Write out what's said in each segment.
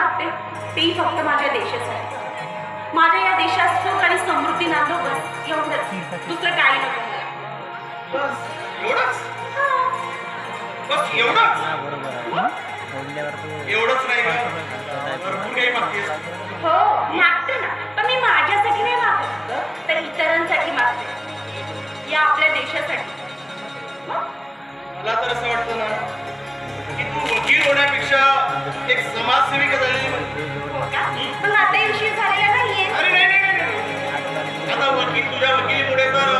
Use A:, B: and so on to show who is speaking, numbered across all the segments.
A: मागते तेही फक्त माझ्या देशासाठी माझ्या या देशात सुख आणि समृद्धी नांदो बस एवढंच. दुसरं काही नको.
B: होण्यापेक्षा एक समाजसेविका झालेली बरी.
A: का? पण आता उशीर झालेला नाहीये.
B: अरे नाही नाही, नाही नाही. आता वकील तुझ्या वकिलीमुळे तर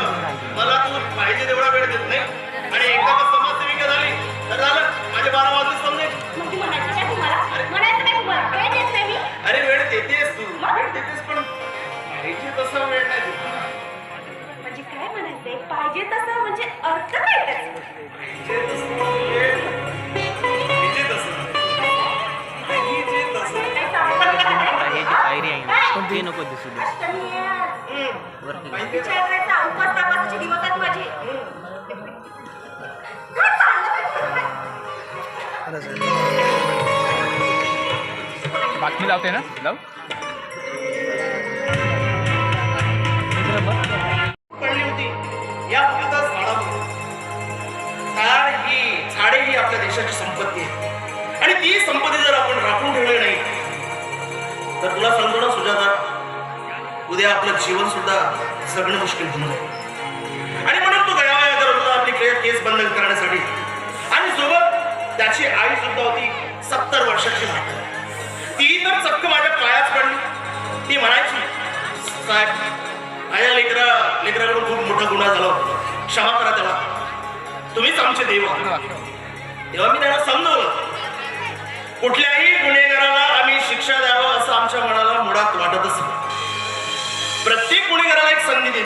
B: मला तू पाहिजे तेवढा वेळ देत नाही. आणि एकदा का समाजसेविका झाली तर झालं. माझे बारा वाजले समजेल अरे. वेळ देतेस तू. वेळ देतेस पण पाहिजे तसा वेळ नाही.
A: म्हणजे काय म्हणायचंय? पाहिजे तसं म्हणजे अर्थ काय चाललंय?
C: बातमी लावते ना? लाव.
B: पडली होती. या फक्त झाडामुळे झाड ही झाडे ही आपल्या देशाची संपत्ती आहे. आणि ती संपत्ती जर आपण राखून ठेवली नाही तर तुला सांगतो ना उद्या आपलं जीवन सुद्धा जगणं मुश्किल होऊन जाईल आणि म्हणून तो गळावाया करत होता आपली केस बंद करण्यासाठी. आणि सोबत त्याची आई सुद्धा होती सत्तर वर्षाची माता. ती तर चक्क माझ्या पायाच पडली. ती म्हणायची साहेब आया लेकरा लेकराकडून खूप मोठा गुन्हा झाला क्षमा करा त्याला. तुम्हीच आमचे देव तेव्हा मी त्यांना समजवलं. कुठल्याही गुन्हेगारा संधी दिली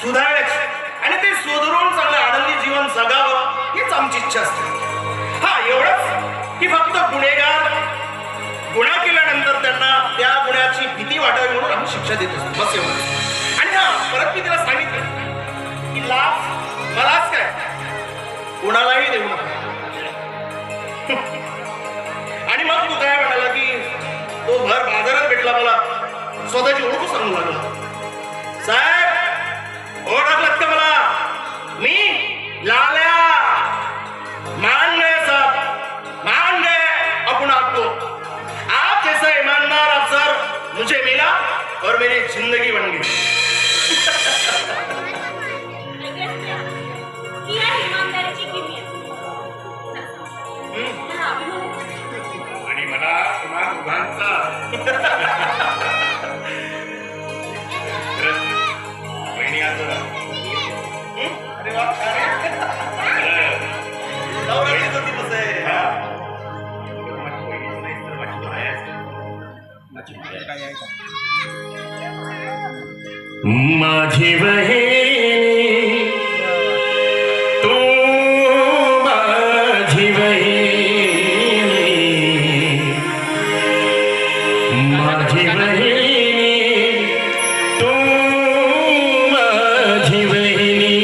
B: सुधारण्याची आणि ते सुधरून चांगलं आनंदी जीवन जगावं हीच आमची इच्छा असते. हा एवढंच की फक्त गुन्हेगार गुन्हा केल्यानंतर त्यांना त्या गुन्ह्याची भीती वाटावी म्हणून आम्ही शिक्षा देत असतो. बस एवढं. आणि हा परत मी तिला सांगितलं की लाच मलाच काय? कोणालाही देऊ नका. आणि मग तू काय म्हणाला की तो भर बाजारात भेटला मला स्वतःची ओळख सांगू लागला. साहेब ओळखलात का मला? मी लाल्या. मान गए साहब. मान गए अपना आपको आप जैसा ईमानदार अफसर मुझे मिला और मेरी जिंदगी बन गई. माझी बहिणी तू माझी बहिणी माझी बहिणी तू माझी बहिणी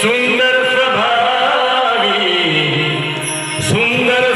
D: सुंदर प्रभावी सुंदर